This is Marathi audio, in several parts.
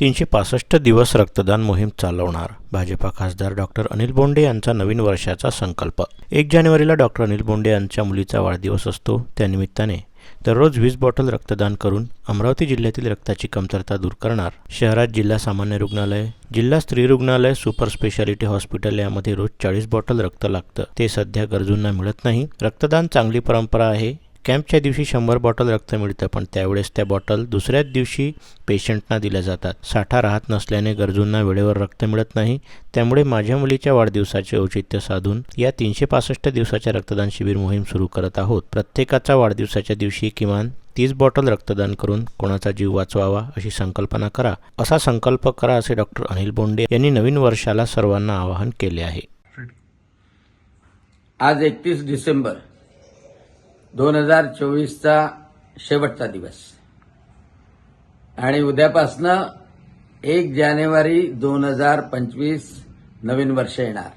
तीनशे पासष्ट दिवस रक्तदान मोहीम चालवणार. भाजपा खासदार डॉक्टर अनिल बोंडे यांचा नवीन वर्षाचा संकल्प. एक जानेवारीला डॉक्टर अनिल बोंडे यांच्या मुलीचा वाढदिवस असतो. त्यानिमित्ताने दररोज वीस बॉटल रक्तदान करून अमरावती जिल्ह्यातील रक्ताची कमतरता दूर करणार. शहरात जिल्हा सामान्य रुग्णालय जिल्हा स्त्री रुग्णालय सुपर स्पेशालिटी हॉस्पिटल यामध्ये रोज चाळीस बॉटल रक्त लागतं. ते सध्या गरजूंना मिळत नाही. रक्तदान चांगली परंपरा आहे. कॅम्पच्या दिवशी शंभर बॉटल रक्त मिळतं पण त्यावेळेस त्या बॉटल दुसऱ्याच दिवशी पेशंटना दिल्या जातात. साठा राहत नसल्याने गरजूंना वेळेवर रक्त मिळत नाही. त्यामुळे माझ्या मुलीच्या वाढदिवसाचे औचित्य साधून या तीनशे पासष्ट दिवसाच्या रक्तदान शिबिर मोहीम सुरू करत आहोत. प्रत्येकाचा वाढदिवसाच्या दिवशी किमान तीस बॉटल रक्तदान करून कोणाचा जीव वाचवावा अशी संकल्पना करा. असा संकल्प करा असे डॉक्टर अनिल बोंडे यांनी नवीन वर्षाला सर्वांना आवाहन केले आहे. आज एकतीस डिसेंबर दोन हजार चोवीसचा शेवटचा दिवस. आणि उद्यापासनं एक जानेवारी दोन हजार पंचवीस नवीन वर्ष येणार.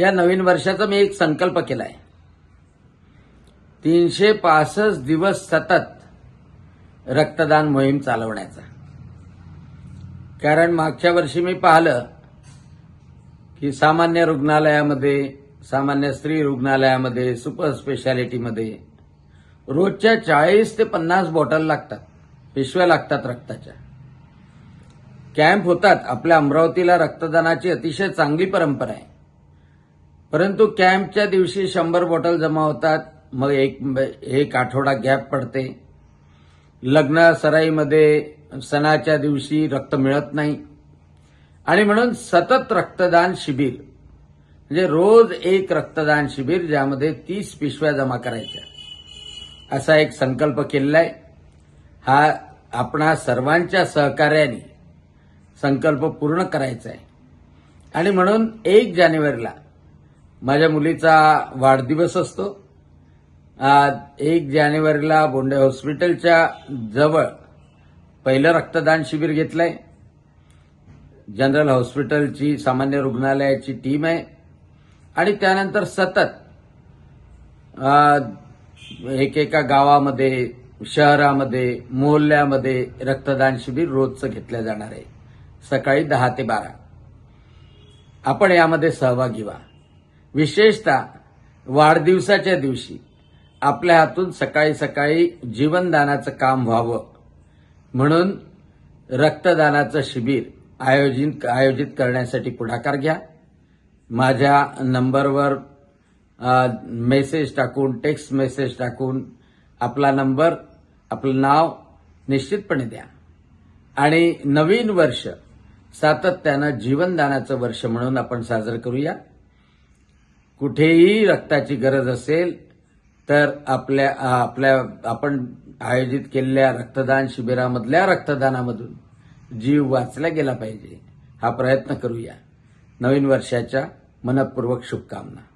या नवीन वर्षाचा मी एक संकल्प केलाय. तीनशे पासष्ट दिवस सतत रक्तदान मोहीम चालवण्याचा. कारण मागच्या वर्षी मी पाहिलं की सामान्य रुग्णालयामध्ये सामान्य स्त्री रुग्णालयामध्ये सुपर स्पेशालिटीमध्ये रोजच्या चाळीस ते पन्नास बॉटल लागतात पिशव्या लागतात रक्ताच्या. कॅम्प होतात आपल्या अमरावतीला रक्तदानाची अतिशय चांगली परंपरा आहे. परंतु कॅम्पच्या दिवशी शंभर बॉटल जमा होतात मग एक एक आठवडा गॅप पडते. लग्न सराईमध्ये सणाच्या दिवशी रक्त मिळत नाही. आणि म्हणून सतत रक्तदान शिबिर म्हणजे रोज एक रक्तदान शिबिर ज्यामध्ये तीस पिशव्या जमा करायच्या. असा एक संकल्प केलेला आहे हा आपणा सर्वांच्या सहकार्याने संकल्प पूर्ण करायचा आहे आणि म्हणून एक जानेवारीला माझ्या मुलीचा वाढदिवस असतो. एक जानेवारीला बोंडे हॉस्पिटलच्या जवळ पहिलं रक्तदान शिबिर घेतलंय. जनरल हॉस्पिटलची सामान्य रुग्णालयाची टीम आहे. आणि त्यानंतर सतत एकेका गावामध्ये शहरामध्ये मोहल्ल्यामध्ये रक्तदान शिबिर रोजचं घेतलं जाणार आहे. सकाळी दहा ते बारा. आपण यामध्ये सहभागी व्हा. विशेषतः वाढदिवसाच्या दिवशी आपल्या हातून सकाळी सकाळी जीवनदानाचं काम व्हावं. म्हणून रक्तदानाचं शिबिर आयोजित आयोजित करण्यासाठी पुढाकार घ्या. माझ्या नंबरवर मेसेज टाकून टेक्स्ट मेसेज टाकून आपला नंबर आपलं नाव निश्चितपणे द्या. आणि नवीन वर्ष सातत्यानं जीवनदानाचं वर्ष म्हणून आपण साजरं करूया. कुठेही रक्ताची गरज असेल तर आपल्या आपल्या आपण आयोजित केलेल्या रक्तदान शिबिरामधल्या रक्तदानामधून जीव वाचला गेला पाहिजे. हा प्रयत्न करूया. नवीन वर्षाच्या મનપૂર્વક શુભકામના.